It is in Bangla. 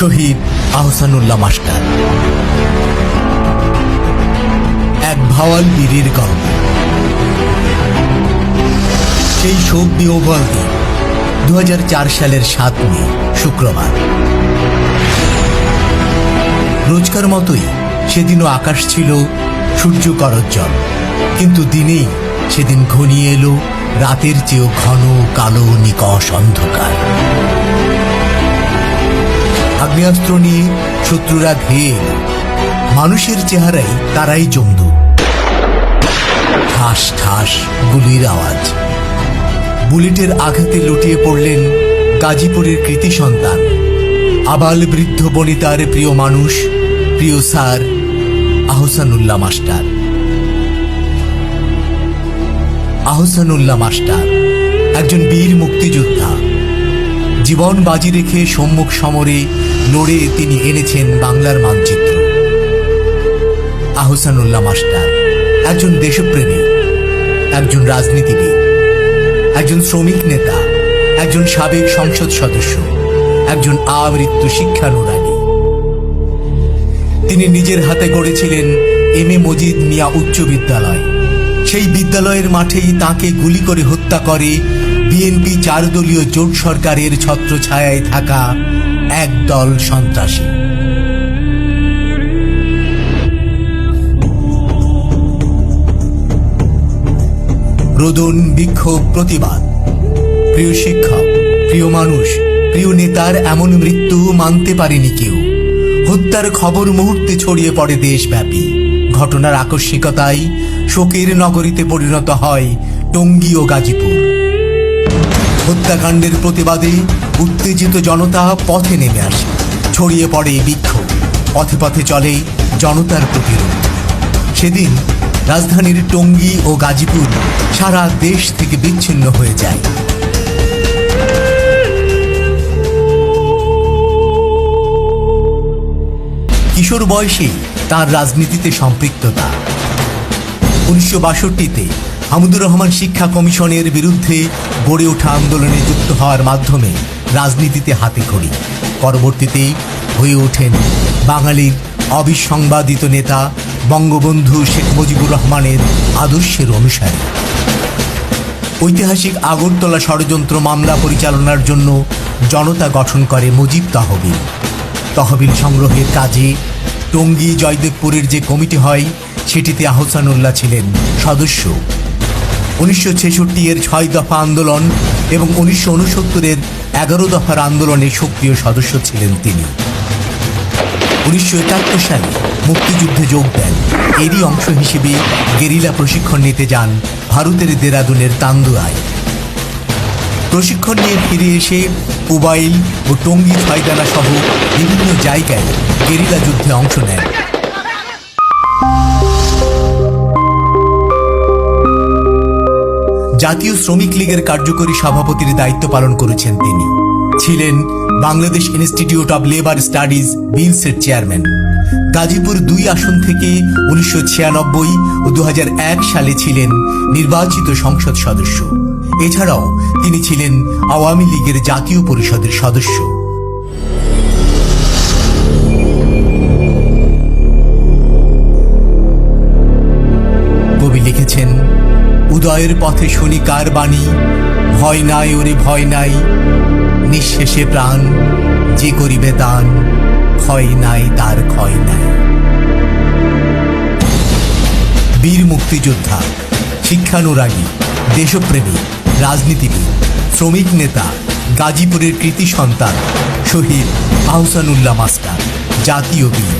শহীদ আহসানুল্লাহ মাস্টার। এক ভাওয়াল বীরের গল্প। সেই শোক বিহবল দিন দু সালের সাত মে, শুক্রবার। রোজকার মতোই সেদিনও আকাশ ছিল সূর্য করজ্জল কিন্তু দিনেই সেদিন ঘনিয়ে এলো রাতের চেয়েও ঘন কালো নিকষ অন্ধকার। আগ্নেয়াস্ত্র নিয়ে শত্রুরা ধেয়ে মানুষের চেহারাই তারাই জমদু ঠাস ঠাস, গুলির আওয়াজ। বুলেটের আঘাতে লুটিয়ে পড়লেন গাজীপুরের কৃতি সন্তান। আবাল বৃদ্ধ বনিতার প্রিয় মানুষ, প্রিয় sir, Ahsanullah master. Ahsanullah master, একজন বীর মুক্তিযোদ্ধা। জীবন বাজি রেখে সম্মুখ সমরে লড়ে তিনি এনেছেন বাংলার মানচিত্র। আহসানুল্লাহ মাস্টার, একজন দেশপ্রেমী, একজন রাজনীতিবিদ, একজন শ্রমিক নেতা, একজন সাবেক সংসদ সদস্য, একজন আবৃত্ত শিক্ষানুরাগী। তিনি নিজের হাতে গড়েছিলেন এম এ মজিদ মিয়া উচ্চ বিদ্যালয়। সেই বিদ্যালয়ের মাঠেই তাকে গুলি করে হত্যা করে বিএনপি চারদলীয় জোট সরকারের ছত্রছায়ায় থাকা এক দল সন্ত্রাসী। রোদন বিক্ষোভ প্রতিবাদ। প্রিয় শিক্ষক, প্রিয় মানুষ, প্রিয় নেতার এমন মৃত্যু মানতে পারেনি কেউ। হত্যার খবর মুহূর্তে ছড়িয়ে পড়ে দেশব্যাপী। ঘটনার আকস্মিকতায় শোকের নগরীতে পরিণত হয় টঙ্গী ও গাজীপুর। হত্যাকাণ্ডের প্রতিবাদে উত্তেজিত জনতা পথে নেমে আসে। ছড়িয়ে পড়ে বিক্ষোভ। পথে পথে চলে জনতার প্রতিরোধ। সেদিন রাজধানীর টঙ্গী ও গাজীপুর সারা দেশ থেকে বিচ্ছিন্ন হয়ে যায়। কিশোর বয়সে তার রাজনীতিতে সম্পৃক্ততা। উনিশশো বাষট্টিতে হামুদুর রহমান শিক্ষা কমিশনের বিরুদ্ধে গড়ে ওঠা আন্দোলনে যুক্ত হওয়ার মাধ্যমে রাজনীতিতে হাতে খড়ি। পরবর্তীতে হয়ে ওঠেন বাঙালির অবিসংবাদিত নেতা বঙ্গবন্ধু শেখ মুজিবুর রহমানের আদর্শের অনুসারী। ঐতিহাসিক আগরতলা ষড়যন্ত্র মামলা পরিচালনার জন্য জনতা গঠন করে মুজিব তহবিল। তহবিল সংগ্রহের কাজে টঙ্গী জয়দেবপুরের যে কমিটি হয়, সেটিতে আহসানুল্লাহ ছিলেন সদস্য। উনিশশো ছেষট্টি এর ছয় দফা আন্দোলন এবং উনিশশো উনসত্তরের এগারো দফার আন্দোলনে সক্রিয় সদস্য ছিলেন তিনি। উনিশশো একাত্তর সালে মুক্তিযুদ্ধে যোগ দেন। এরই অংশ হিসেবে গেরিলা প্রশিক্ষণ নিতে যান ভারতের দেরাদুনের তান্দুয়ায় প্রশিক্ষণ নিয়ে ফিরে এসে পুবাইল ও টঙ্গী ছয়দানা সহ বিভিন্ন জায়গায় গেরিলা যুদ্ধে অংশ নেন। জাতীয় শ্রমিক লীগের কার্যকরী সভাপতির দায়িত্ব পালন করেছেন তিনি। ছিলেন Bangladesh Institute of Labour Studies বিলসের chairman. Gazipur দুই আসন থেকে উনিশশো ছিয়ানব্বই ও দু হাজার এক সালে ছিলেন নির্বাচিত সংসদ সদস্য। এছাড়াও তিনি ছিলেন আওয়ামী লীগের জাতীয় পরিষদের সদস্য। উদয়ের পথে শুনি কার বাণী? ভয় নাই ওরে ভয় নাই। নিঃশেষে প্রাণ যে করিবে দান, ক্ষয় নাই, তার ক্ষয় নাই। বীর মুক্তিযোদ্ধা, শিক্ষানুরাগী, দেশপ্রেমী, রাজনীতিবিদ, শ্রমিক নেতা, গাজীপুরের কৃতি সন্তান, শহীদ আহসানুল্লাহ মাস্টার, জাতীয় বীর।